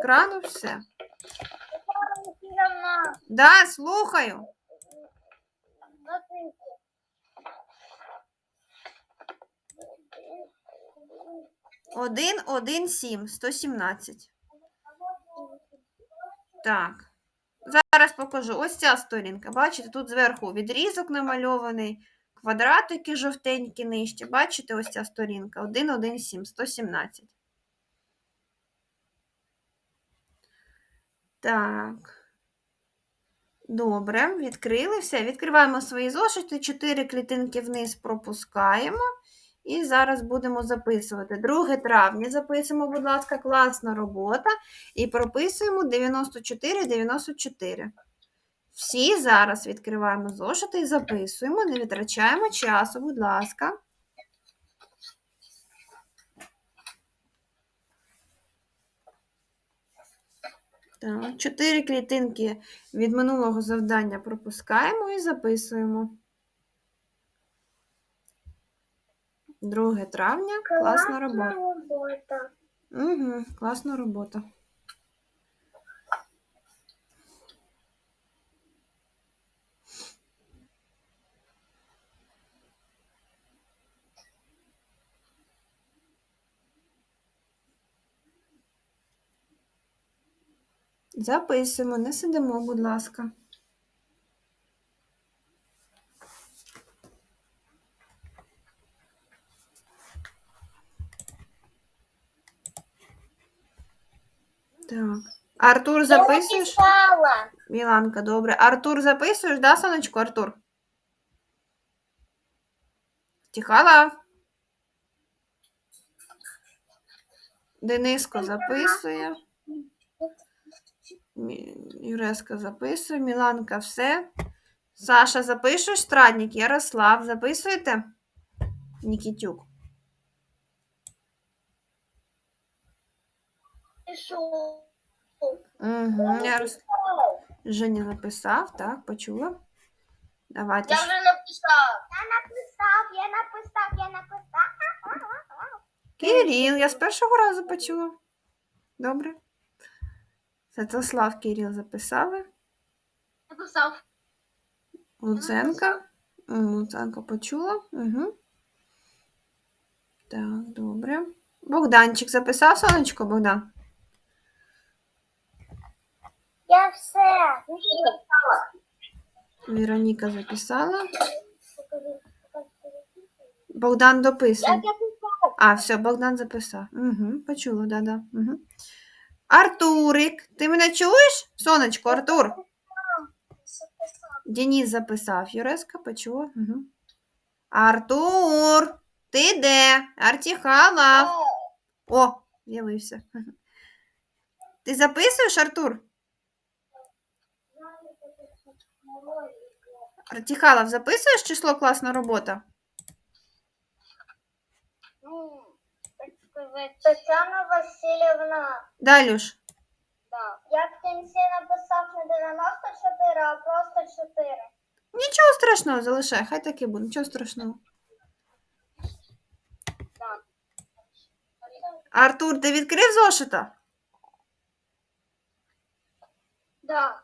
екрану, все. Да, слухаю. Один, один, сім, 117. Так. Зараз покажу. Ось ця сторінка. Бачите, тут зверху відрізок намальований, квадратики жовтенькі нижче. Бачите, ось ця сторінка. 1, 1, 7, 117. Так. Добре, відкрили все. Відкриваємо свої зошити, чотири клітинки вниз пропускаємо. І зараз будемо записувати. 2 травня записуємо, будь ласка, класна робота. І прописуємо 94-94. Всі зараз відкриваємо зошити і записуємо, не витрачаємо часу, будь ласка. Так, чотири клітинки від минулого завдання пропускаємо і записуємо. 2 травня. Класна робота. робота. Угу, класна робота. Записуємо, не сидимо, будь ласка. Так. Артур, записуєш? Міланка, добре. Артур, записуєш, да, сонечко, Артур? Тихала. Дениско записує. Юреска записує. Міланка, все. Саша, запишеш? Страдник, Ярослав, записуєте? Нікітюк. Угу. Ярослав. Женя записав, так, почула. Давайте. Я вже написав. Я написав, я написав, я написав. Кирил, я з першого разу почула. Добре. Святослав Кирил записали. Написав. Луценка. М, Луценко почула. Угу. Так, добре. Богданчик записав, сонечко, Богдан. Я все. Вероніка записала. Богдан написав. А, все, Богдан записав. Угу, почула, да-да. Угу. Артурик, ти мене чуєш? Сонечко, Артур. Денис записав. Юреска почула. Угу. Артур, ти де? Артіхалав. О, з'явився. Ти записуєш, Артур? Артіхалов, записуєш число класна робота? Ну, сказати. Тетяна Васильівна. Далюш. Да. Я в кінці написав не 94, а просто 4. Нічого страшного, залишай, хай таки буде, нічого страшного. Да. Артур, ти відкрив зошита? Да.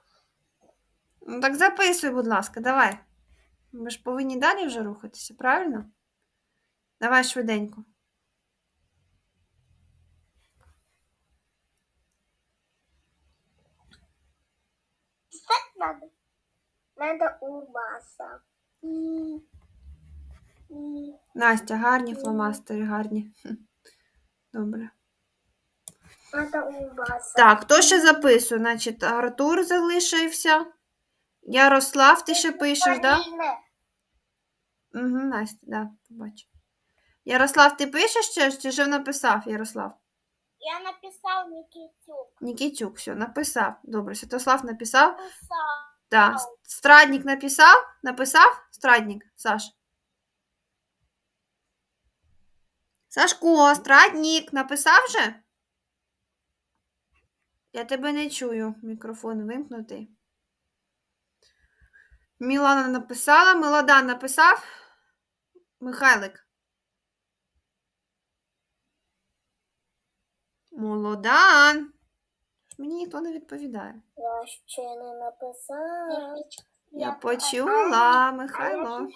Ну так записуй, будь ласка, давай. Ми ж повинні далі вже рухатися, правильно? Давай швиденько. Надо. Надо улыбаться. И... И... Настя, гарні фломастери, гарні. Добре. Надо улыбаться. Так, хто ще записує? Значить, Артур залишився. Ярослав, ти ще пишеш, да? Угу, Настя, да, побачу. Ярослав, ти пишеш ще, чи вже написав Ярослав? Я написал Никитюк. Нікітюк, все, написав. Добре, Святослав написав. Написал. Да. Страдник написав? Написав? Страдник, Саш. Сашко, страдник, написав же? Я тебе не чую. Мікрофон вимкнутий. Мілана написала. Мелодан написав. Михайлик. Молодан. Мені ніхто не відповідає. Я ще не написав. Я почула, Михайло.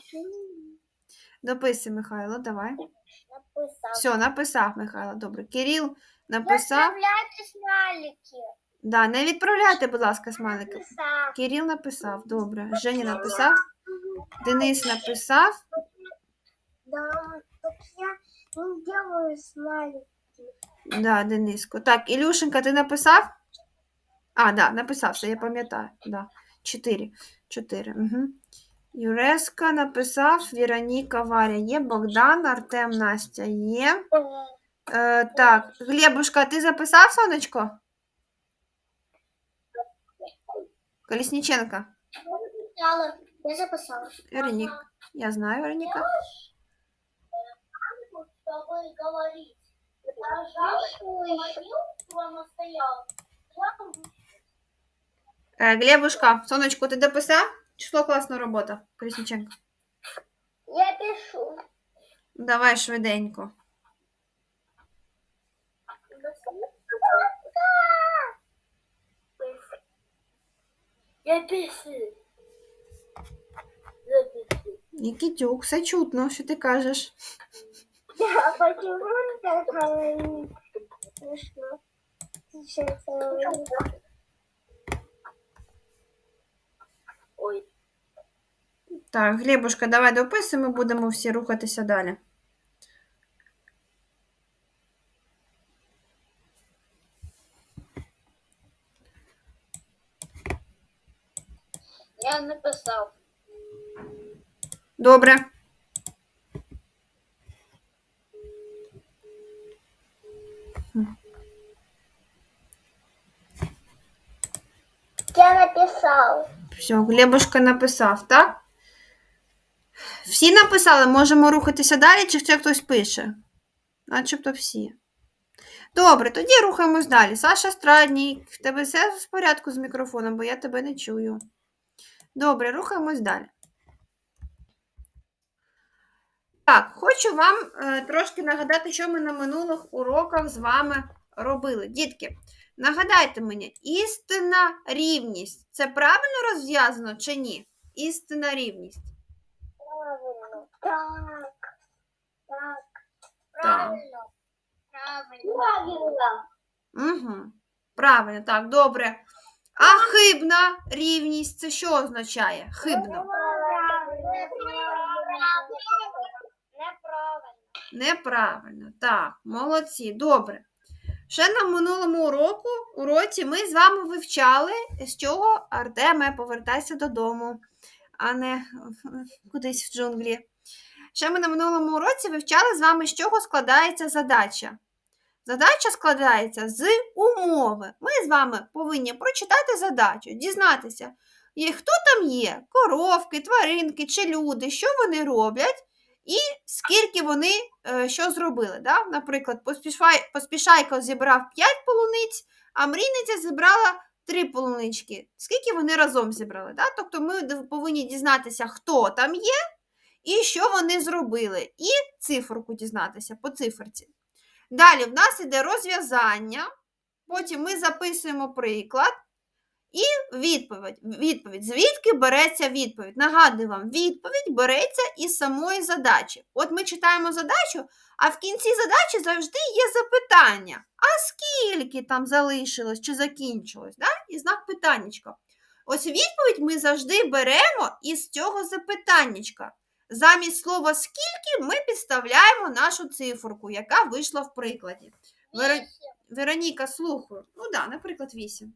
Дописуй, Михайло, давай. Написав. Все, написав Михайло. Добре. Кирил написав. Заставляйте смайлики. Да, не відправляйте, будь ласка, смайлики. Написав. Кирил написав. Добре. Женя написав. Денис написав. Да, так я не делаю смайлики. Да, Дениско. Так, Ілюшенька, ти написав? А, да, написав, все, я пам'ятаю. Да. Чотири. Чотири. Угу. Юреска написав, Віроніка, Варя є, Богдан, Артем, Настя є. Е, так, Глебушка, ти записав, сонечко? Колісніченка. Я записала. Веронік. Я знаю, Вероніка. с Глебушка, сонечко, ти дописав? Число класна робота, Колісніченка. Я пишу. Давай швиденько. Я пишу. Я пишу. Нікітюк, все чутно, що ти кажеш. Почему он так говорит? Смешно. Сейчас я говорю. Ой. Так, Глебушка, давай дописуй, ми будемо всі рухатися далі. Я написал. Добре. Я написал. Все, Глебушка написав, так? Всі написали, можемо рухатися далі, чи ще хтось пише? Начебто всі. Добре, тоді рухаємось далі. Саша Страдній, в тебе все в порядку з мікрофоном, бо я тебе не чую. Добре, рухаємось далі. Так, хочу вам е, трошки нагадати, що ми на минулих уроках з вами робили. Дітки, нагадайте мені, істинна рівність це правильно розв'язано чи ні? Істинна рівність. Так. Так. Правильно. Правильно. Правильно. Угу. Правильно, так, добре. А хибна рівність це що означає? Хибно. Неправильно. Неправильно. Так, молодці, добре. Ще на минулому уроку, уроці ми з вами вивчали, з чого Артеме повертайся додому, а не кудись в джунглі. Ще ми на минулому уроці вивчали з вами, з чого складається задача. Задача складається з умови. Ми з вами повинні прочитати задачу, дізнатися, хто там є, коровки, тваринки чи люди, що вони роблять, і скільки вони е, що зробили. Да? Наприклад, поспішай, поспішайко зібрав 5 полуниць, а мрійниця зібрала 3 полунички. Скільки вони разом зібрали? Да? Тобто ми повинні дізнатися, хто там є і що вони зробили, і циферку дізнатися по циферці. Далі в нас іде розв'язання, потім ми записуємо приклад. І відповідь. відповідь. Звідки береться відповідь? Нагадую вам, відповідь береться із самої задачі. От ми читаємо задачу, а в кінці задачі завжди є запитання. А скільки там залишилось чи закінчилось? Да? І знак питаннячка. Ось відповідь ми завжди беремо із цього запитаннячка. Замість слова скільки ми підставляємо нашу циферку, яка вийшла в прикладі. Веро- Вероніка, слухаю. Ну так, да, наприклад, 8.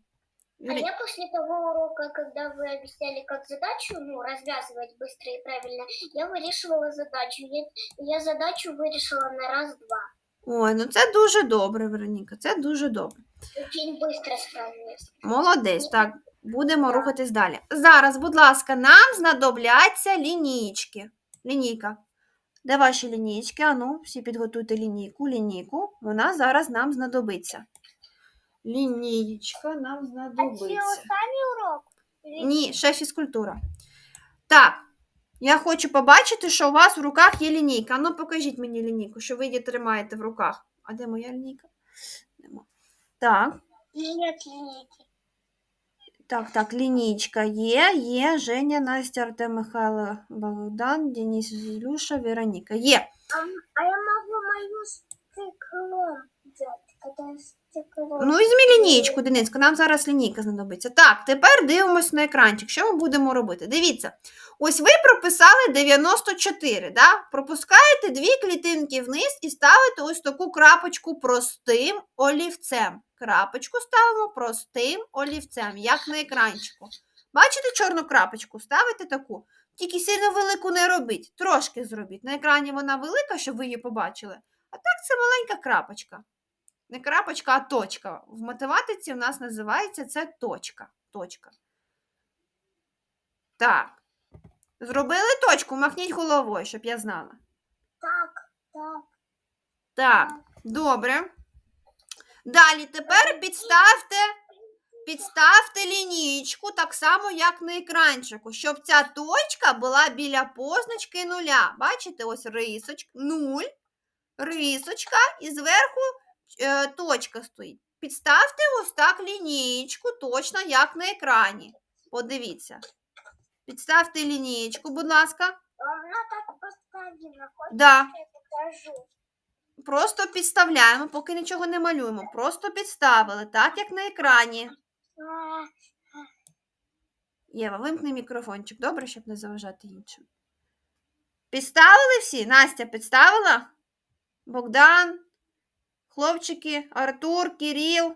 А я после того урока, когда вы объясняли, как задачу ну, развязывать быстро и правильно, я вырішувала задачу. Я, я задачу вирішила на раз-два. Ой, ну це дуже добре, Вероніка, це дуже добре. Очень быстро справилась. Молодець, так, будемо рухатись далі. Зараз, будь ласка, нам знадобляться лінійки. Лінійка. Де ваші лінійки? Ану, всі підготуйте лінійку, лінійку. Вона зараз нам знадобиться. Лінійка нам знадобиться. урок? Ні, ще фізкультура. Так, я хочу побачити, що у вас в руках є лінійка. Ну, покажіть мені лінійку, що ви її тримаєте в руках. А де моя лінійка? Нема. Так, Нет линейки. Так, так, лінійка є, є, Женя, Настя, Артем, Михайло, Богдан, Денис, Ілюша, Вероніка. Є. А, а я могу мою стеклом взять, когда стекло. Ну, візьмі лінійку, Дениско, нам зараз лінійка знадобиться. Так, тепер дивимось на екранчик. Що ми будемо робити? Дивіться, ось ви прописали 94, да? пропускаєте дві клітинки вниз і ставите ось таку крапочку простим олівцем. Крапочку ставимо простим олівцем, як на екранчику. Бачите чорну крапочку? Ставите таку. Тільки сильно велику не робіть, трошки зробіть. На екрані вона велика, щоб ви її побачили. А так це маленька крапочка. Не крапочка, а точка. В математиці в нас називається це точка. точка. Так. Зробили точку, махніть головою, щоб я знала. Так, так. Так, добре. Далі тепер підставте, підставте лінійку так само, як на екранчику, щоб ця точка була біля позначки нуля. Бачите, ось рисочка, нуль, рисочка і зверху точка стоїть. Підставте ось так лінійку, точно як на екрані. Подивіться. Підставте лінійку, будь ласка. Она так поставила. Хочешь, Да. я покажу? Просто підставляємо, поки нічого не малюємо. Просто підставили, так як на екрані. Єва, вимкни мікрофончик, добре, щоб не заважати іншим. Підставили всі? Настя підставила? Богдан, хлопчики, Артур, Кирил,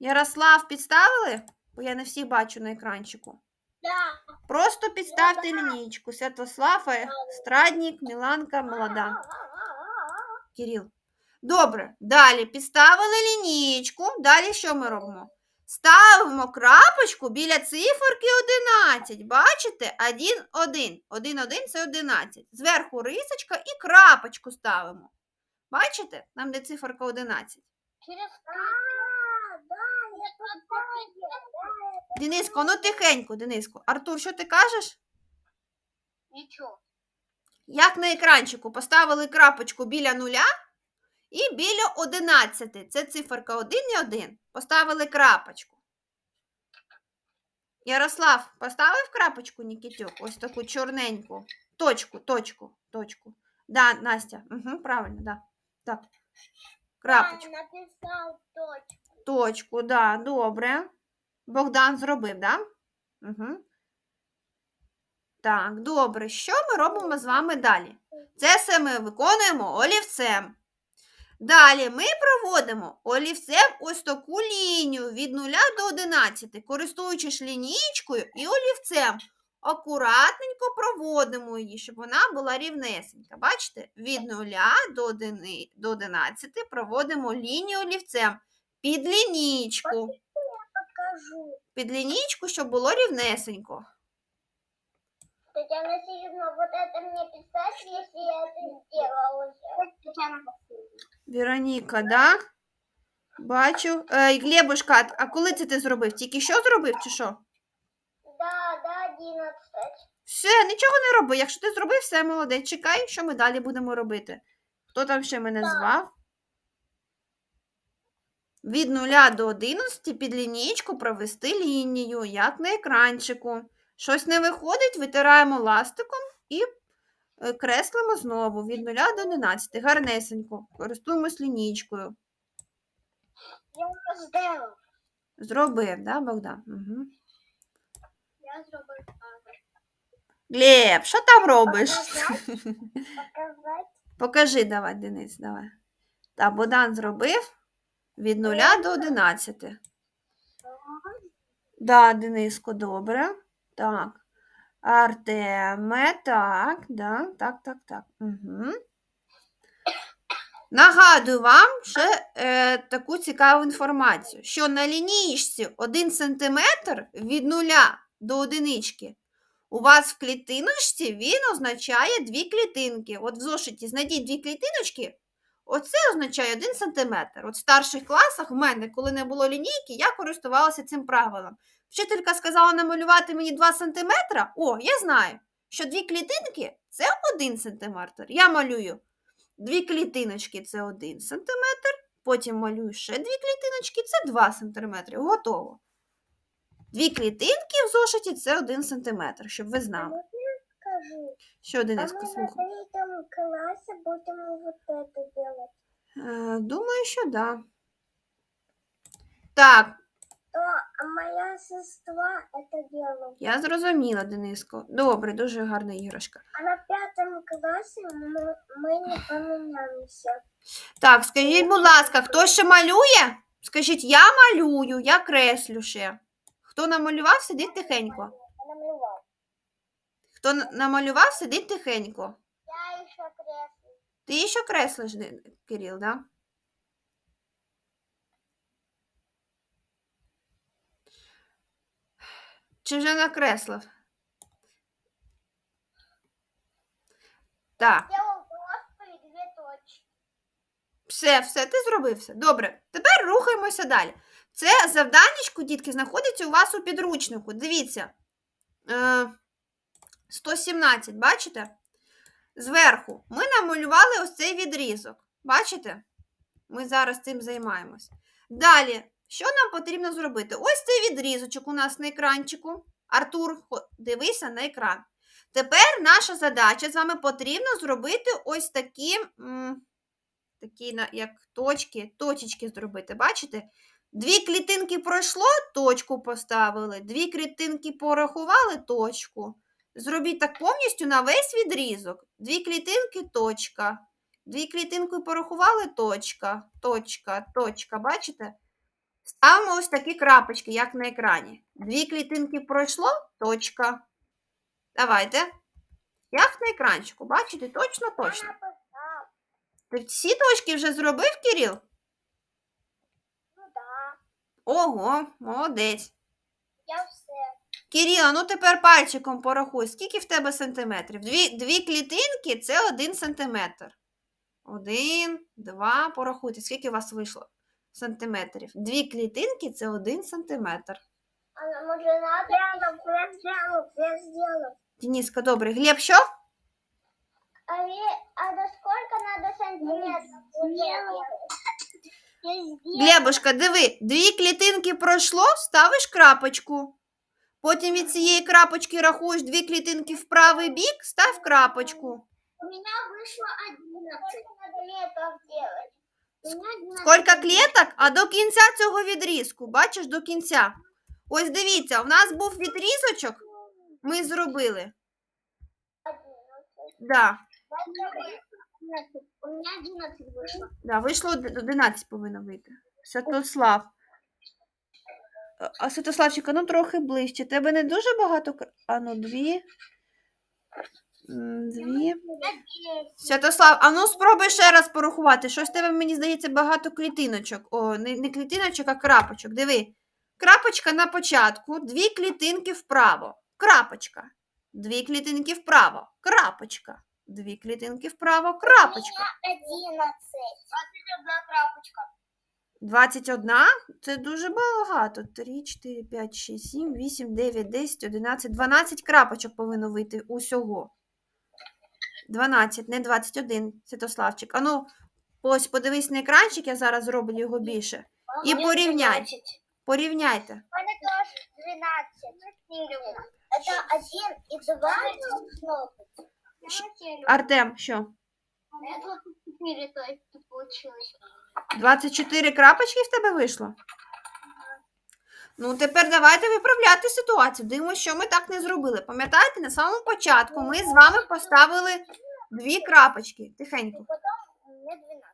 Ярослав підставили? Бо я не всіх бачу на екранчику. Да. Просто підставте лінійку. Святослав, е, Страдник, Міланка, Молода. Кирил. Добре, далі підставили лінійку. Далі що ми робимо? Ставимо крапочку біля циферки 11. Бачите? 1, 1. 1, 1 це 11. Зверху рисочка і крапочку ставимо. Бачите? Там, де циферка 11. Через А, да, я поставила. Дениско, ну тихенько, Дениско. Артур, що ти кажеш? Ничего. Як на екранчику поставили крапочку біля нуля і біля 11. Це циферка 1 і 1. Поставили крапочку. Ярослав, поставив крапочку Нікітюк? Ось таку чорненьку. Точку, точку, точку. Да, Настя, угу, правильно, да. Так. Крапочку. Да, написал точку. Точку, да, добре. Богдан зробив, да? Угу. Так, добре. Що ми робимо з вами далі? Це все ми виконуємо олівцем. Далі ми проводимо олівцем ось таку лінію від 0 до 11, користуючись лінійкою і олівцем. Акуратненько проводимо її, щоб вона була рівнесенька. Бачите, від 0 до 1 до 11 проводимо лінію олівцем під. Покажу. Під лінійку, щоб було рівнесенько. Татьяна Сергеевна, вот это мне писать, если я это сделала уже. Татьяна Вероніка, да? Бачу. Е, Глебушка, а- а коли це ти зробив? Тільки що зробив, чи що? Да, да, 11. Все, нічого не роби. Якщо ти зробив, все молодець. Чекай, що ми далі будемо робити. Хто там ще мене Так. звав? Від 0 до 11 під лінійку провести лінію, як на екранчику. Щось не виходить, витираємо ластиком і е, креслимо знову від 0 до 11. Гарнесенько. Користуємось лінійкою. Я сделала. Зробив, да, Богдан? Угу. Глеб, що там робиш? Показать. Покажи давай, Денис, давай. Так, Богдан зробив від 0 до 11. Да, Дениско, добре. Так. Артеме, так, да, так, так, так. Угу. Нагадую вам ще е, таку цікаву інформацію, що на лінійці 1 см від 0 до 1 у вас в клітиночці він означає дві клітинки. От в зошиті знайдіть дві клітиночки, оце означає 1 см. От в старших класах в мене, коли не було лінійки, я користувалася цим правилом. Вчителька сказала намалювати мені 2 см. О, я знаю, що дві клітинки це 1 см. Я малюю дві клітиночки це 1 см, потім малюю ще дві клітиночки, це 2 см. Готово. Дві клітинки в зошиті це 1 см, щоб ви знали. Скажи, Що, а Дениска, мы на слухай? третьем классе будем вот это делать. Е, Думаю, що да. Так, То а моя сестра это делала. я зрозуміла, Дениско. Добре, дуже гарна іграшка. А на пятом классе мы, мы не поменяемся. Так, скажіть, будь ласка, хто ще малює? Скажіть, я малюю, я креслю ще. Хто намалював, сидить тихенько. Я намалевал. Хто намалював, сидить тихенько. Я еще кресло. Ти ще креслиш, Кирил, да? Чи вже накреслив? Так. Все, все, ти зробив все. Добре. Тепер рухаємося далі. Це завданнячко, дітки, знаходиться у вас у підручнику. Дивіться. Е, 117, бачите? Зверху ми намалювали ось цей відрізок. Бачите? Ми зараз цим займаємось. Далі, що нам потрібно зробити? Ось цей відрізочок у нас на екранчику. Артур, дивися на екран. Тепер наша задача з вами потрібно зробити ось такі. такі як точки, точечки зробити. Бачите? Дві клітинки пройшло, точку поставили, дві клітинки порахували точку. Зробіть так повністю на весь відрізок. Дві клітинки, точка. Дві клітинки порахували, точка, точка, точка. Бачите? Ставимо ось такі крапочки, як на екрані. Дві клітинки пройшло, точка. Давайте. Як на екранчику, бачите? Точно, точно. Ти всі точки вже зробив, Кирил? Ого, молодець. Я все. Кирила, ну тепер пальчиком порахуй, скільки в тебе сантиметрів? Дві, дві клітинки це один сантиметр. Один, два, порахуйте, скільки у вас вийшло сантиметрів. Дві клітинки це один сантиметр. А может надо? Я я. Дениска, добре. Глеб, що? А, а до сколько надо сантиметров? Глебушка, диви, дві клітинки пройшло, ставиш крапочку. Потім від цієї крапочки рахуєш дві клітинки в правий бік, став крапочку. У меня вышло 11. Сколько надо метров делать? У меня 11 Скільки клеток? А до кінця цього відрізку, бачиш, до кінця. Ось дивіться, у нас був відрізочок, ми зробили. 11. Да, У меня 11 вышло. да, вийшло од- 11 повинно вийти. Святослав. А- А Святославчика, ну трохи ближче. Тебе не дуже багато. кр- А ну, дві. М, Дві. У меня 10. Святослав, а ну спробуй ще раз порахувати. Щось в тебе, мені здається, багато клітиночок. О, не, не клітиночок, а крапочок. Диви. Крапочка на початку, дві клітинки вправо. Крапочка. Дві клітинки вправо. Крапочка. Дві клітинки вправо. Крапочка. 11. 21 крапочка. 21 це дуже багато. 3, 4, 5, 6, 7, 8, 9, 10, 11, 12 крапочок повинно вийти усього. 12, не 21, Святославчик. Ану, ось подивись на екранчик, я зараз зроблю його більше. І порівняй. Порівняйте. У меня тоже 12. Это 1 и 2 Артем, що? У 24 то получилось. 24 крапочки в тебе вийшло? Ну, тепер давайте виправляти ситуацію. Дивимося, що ми так не зробили. Пам'ятаєте, на самому початку ми з вами поставили дві крапочки. Тихенько. У меня 12.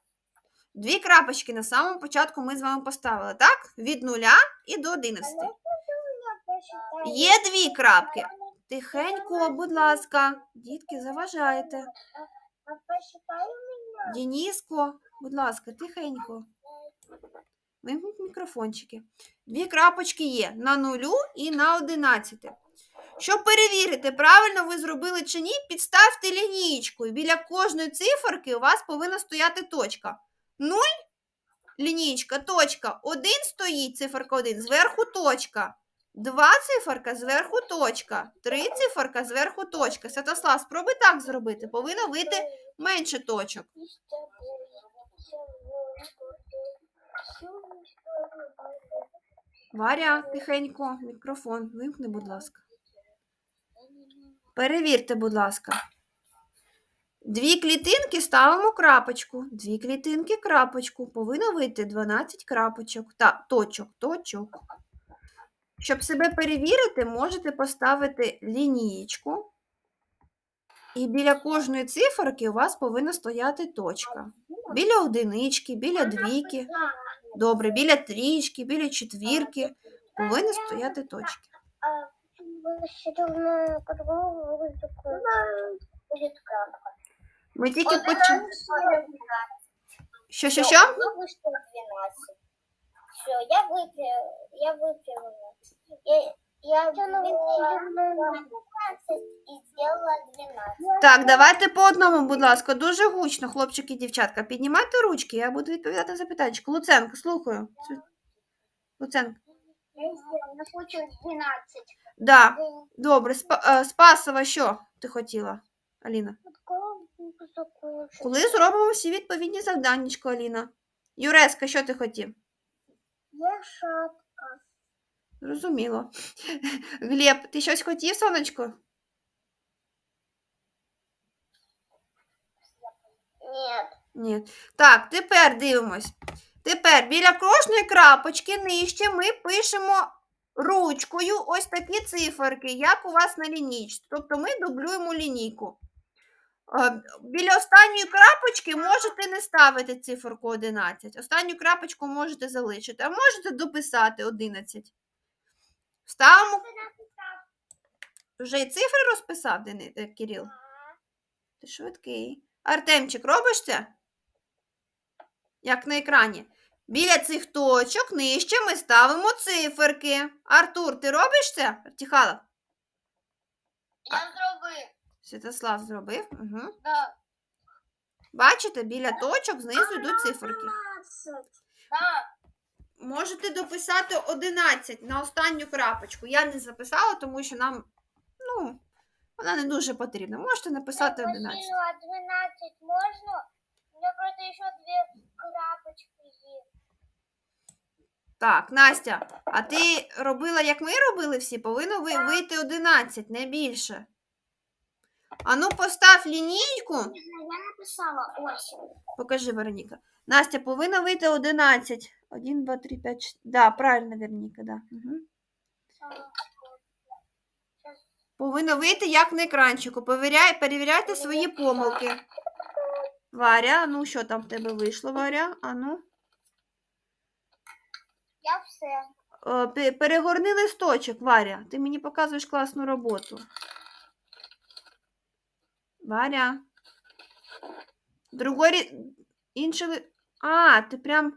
Дві крапочки на самому початку ми з вами поставили, так? Від нуля і до 11. Є дві крапки. Тихенько, будь ласка. Дітки, меня. Дініско, будь ласка, тихенько. Вимкніть мікрофончики. Дві крапочки є на нулю і на 11. Щоб перевірити, правильно ви зробили чи ні, підставте лінійку. І біля кожної циферки у вас повинна стояти точка. 0 лінійка, точка. 1 стоїть, циферка 1, зверху точка. 2 циферка, зверху точка. 3 циферка, зверху точка. Святослав, спробуй так зробити. Повинно вийти менше точок. Варя, тихенько, мікрофон вимкни, будь ласка. Перевірте, будь ласка. Дві клітинки ставимо крапочку. Дві клітинки крапочку. Повинно вийти 12 крапочок. Та, точок, точок. Щоб себе перевірити, можете поставити лінієчку. І біля кожної циферки у вас повинна стояти точка. Біля одинички, біля двійки. Добре, біля трічки, біля четвірки повинні стояти точки. Считываемую по-другому будет такое. Будет крапка. Ми тільки Вот почали. это всё. Що, що, Всё, що? Я вышла 12. Все, я выпила. Я выпила. Я, я выпила 12 и сделала 12. Так, давайте по одному, будь ласка, дуже гучно, хлопчики і дівчатка. Піднімайте ручки, я буду відповідати на запитання. Луценко, слухаю. Цю- Луценко. Я сделала. Я получила 12. Да, добре. Спа- е, Спасова, що ти хотіла, Аліна? Коли зробимо всі відповідні завданнячко, Аліна. Юреска, що ти хотів? Я шапка. Зрозуміло. Глеб, ти щось хотів, сонечко? Нет. Ні. Так, тепер дивимось. Тепер біля кожної крапочки нижче ми пишемо ручкою ось такі циферки, як у вас на лінійці. Тобто ми дублюємо лінійку. Біля останньої крапочки можете не ставити циферку 11. Останню крапочку можете залишити, а можете дописати 11. Ставимо. Вже і цифри розписав, е, Кирил? Ти швидкий. Артемчик, робиш це? Як на екрані. Біля цих точок нижче ми ставимо циферки. Артур, ти робиш це? Артіхалов? Я зробив. Святослав зробив. Угу. Да. Бачите, біля точок знизу йдуть циферки. 12. Да. Можете дописати 11 на останню крапочку. Я не записала, тому що нам, ну, вона не дуже потрібна. Можете написати 11. 12 можно? У меня просто еще две крапочки есть. Так, Настя, а ти робила, як ми робили всі, повинно ви- вийти 11, не більше. Ану, постав лінійку. Я написала ось. Покажи, Вероніка. Настя, повинна вийти 11. 1, 2, 3, 5, 6. Да, правильно, Вероніка, да. Угу. Повинно вийти як на екранчику. Перевіряй, перевіряйте свої помилки. Варя, ну що там в тебе вийшло, Варя? Ану. Я все. Е, пе- Перегорни листочок, Варя. Ти мені показуєш класну роботу. Варя. Другой рі- інший. ли- А, ти прям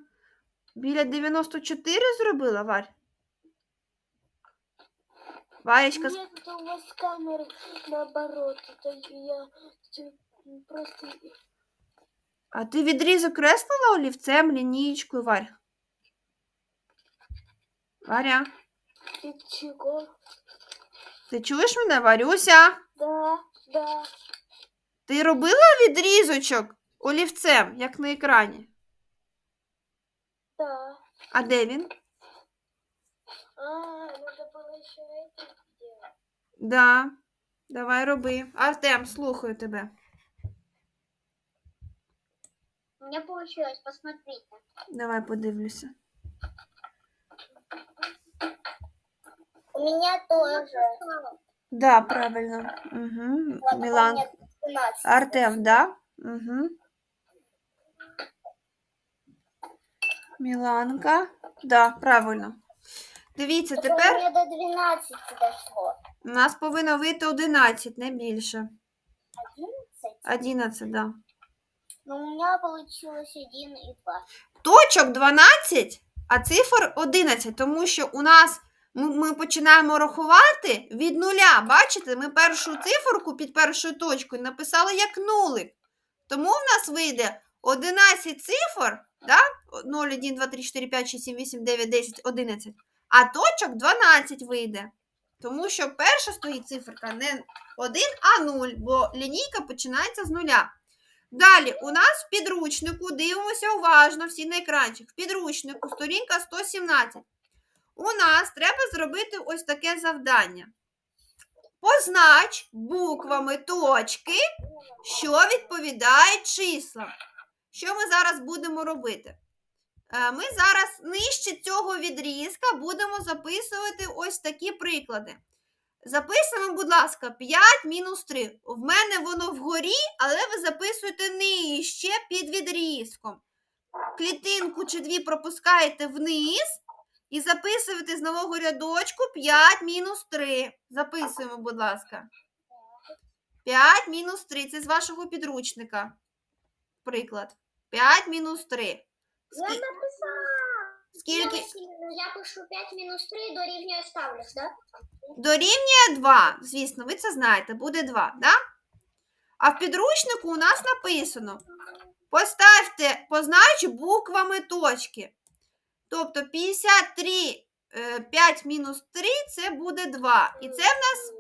біля 94 зробила, Варя? Варечка, с- Нет, это у вас камеры наоборот. Это я т- просто... а ти відрізок креслила олівцем, лінійкою, Варя? Варя, Ты чего? ти чуєш мене, Варюся? Да, да. Ти робила відрізочок олівцем, як на екрані? Да. А де він? А, было еще это сделать. Да. Давай роби. Артем, слухаю тебе. У меня получилось, посмотрите. Давай подивлюся. У меня тоже. Да, правильно. Угу. Вот, Мілан. у меня 12. Артем, да? Угу. Міланка. Да, правильно. Дивіться, тепер у до 12 дошло. у нас повинно вийти 11, не більше. 11? 11, да. Но у меня получилось 1 и 2. точок 12, а цифр 11, тому що у нас ми, починаємо рахувати від нуля. Бачите, ми першу циферку під першою точкою написали як нулик. Тому в нас вийде 11 цифр, да? 0, 1, 2, 3, 4, 5, 6, 7, 8, 9, 10, 11. А точок 12 вийде. Тому що перша стоїть циферка не 1, а 0, бо лінійка починається з нуля. Далі, у нас в підручнику, дивимося уважно, всі на екранчик. В підручнику, сторінка 117. У нас треба зробити ось таке завдання. Познач буквами точки, що відповідають числам. Що ми зараз будемо робити? Е, Ми зараз нижче цього відрізка будемо записувати ось такі приклади. Записуємо, будь ласка, 5 мінус 3. В мене воно вгорі, але ви записуєте нижче під відрізком. Клітинку чи дві пропускаєте вниз і записуєте з нового рядочку 5 мінус 3. Записуємо, будь ласка. 5 мінус 3. Це з вашого підручника. Приклад. 5 мінус 3. Я написала. Скільки? Я, пишу 5 мінус 3 дорівнює ставлюсь, да? Дорівнює 2. Звісно, ви це знаєте, буде 2, да? А в підручнику у нас написано: поставте, познач буквами точки. Тобто 53, е, 5 мінус 3 це буде 2. І це в нас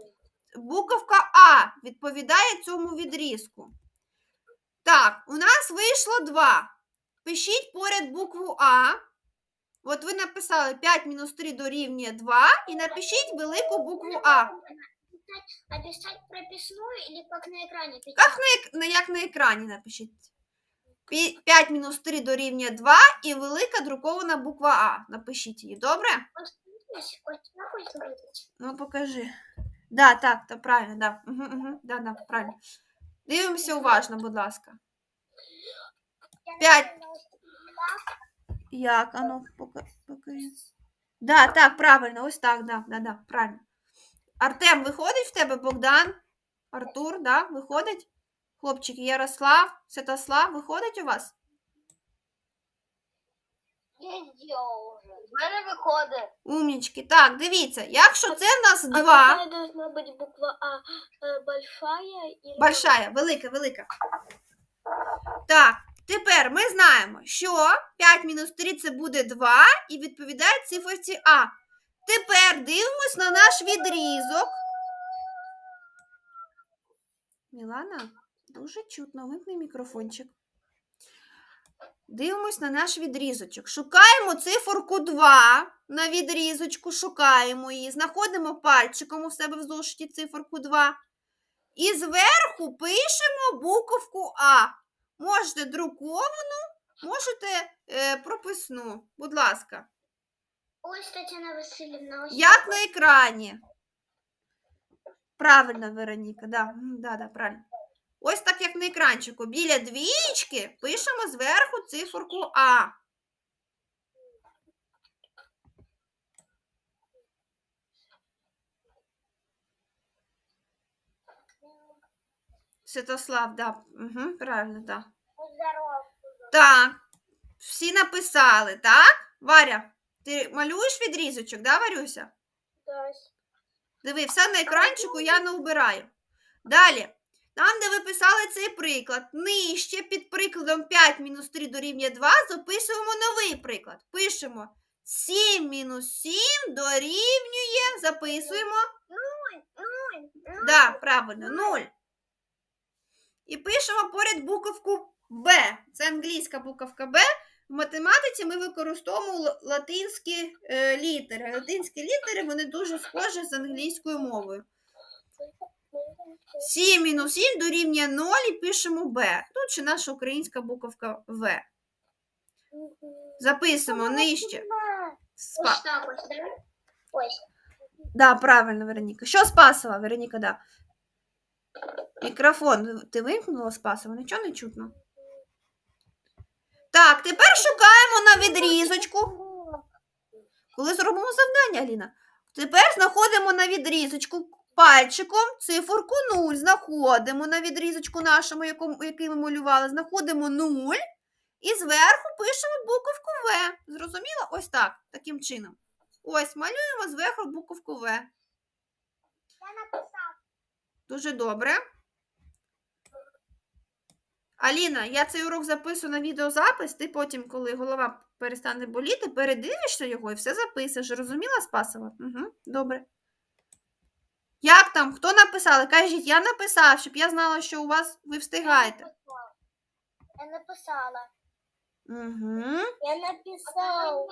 буковка А відповідає цьому відрізку. Так, у нас вийшло 2. Пишіть поряд букву А. От ви написали 5 мінус 3 дорівнює 2 і напишіть велику букву А. А писать прописную или как на экране Як на, ек- на, як на екрані напишіть. 5 мінус 3 дорівнює 2 і велика друкована буква А. Напишіть її, добре? Ну, покажи. Да, так, то правильно, да. Угу, угу, да, да, правильно. Дивимося уважно, будь ласка. Я П'ять. Як? Ану, пока- покажи. Да, так, правильно, ось так, да, да, да, правильно. Артем, виходить в тебе Богдан? Артур, да, виходить? Хлопчики, Ярослав, Святослав, виходить у вас? В мене виходить. Умнічки. Так, дивіться, якщо це в нас А два. какая должна быть буква А? Э, Большая или... Большая, велика, велика. Так, тепер ми знаємо, що 5 мінус 3 це буде 2 і відповідає циферці А. Тепер дивимось на наш відрізок. Мілана, дуже чутно, вимкни мікрофончик. Дивимось на наш відрізочок. Шукаємо циферку 2 на відрізочку, шукаємо її, знаходимо пальчиком у себе в зошиті циферку 2. І зверху пишемо буковку А. Можете друковану, можете е, прописну. Будь ласка. Ось Тетяна Васильівна, ось Як на екрані. Правильно, Вероніка, да, да, да, правильно. Ось так, як на екранчику. Біля двічки пишемо зверху циферку А. Святослав, да. Угу, правильно, да. Так, всі написали, так? Варя, ти малюєш відрізочок, да, Варюся? Да, Диви, все на екранчику я не убираю. Далі. Там, де ви писали цей приклад, нижче під прикладом 5 мінус 3 дорівнює 2, записуємо новий приклад. Пишемо 7 мінус 7 дорівнює, записуємо. Нуль, нуль. Да, правильно, 0. І пишемо поряд буковку Б. Це англійська буковка Б. В математиці ми використовуємо латинські е, літери. Латинські літери вони дуже схожі з англійською мовою. 7 мінус 7 дорівнює 0 і пишемо Б. Тут ще наша українська буковка В. Записуємо нижче. Спа... Ось так ось, да? Ось. Да, правильно, Вероніка. Що Спасова, Вероніка, да. Мікрофон. Ти вимкнула Спасова? Нічого не чутно. Так, тепер шукаємо на відрізочку. Коли зробимо завдання, Аліна. Тепер знаходимо на відрізочку пальчиком циферку 0. Знаходимо на відрізочку нашому, який ми малювали. Знаходимо 0 і зверху пишемо буковку В. Зрозуміло? Ось так, таким чином. Ось, малюємо зверху буковку В. Я написав. Дуже добре. Аліна, я цей урок записую на відеозапис. Ти потім, коли голова перестане боліти, передивишся його і все записуєш. Розуміла, Спасова? Угу, добре. Як там? Хто написали? Кажіть, я написав, щоб я знала, що у вас ви встигаєте. Я написала. Угу. Я написав.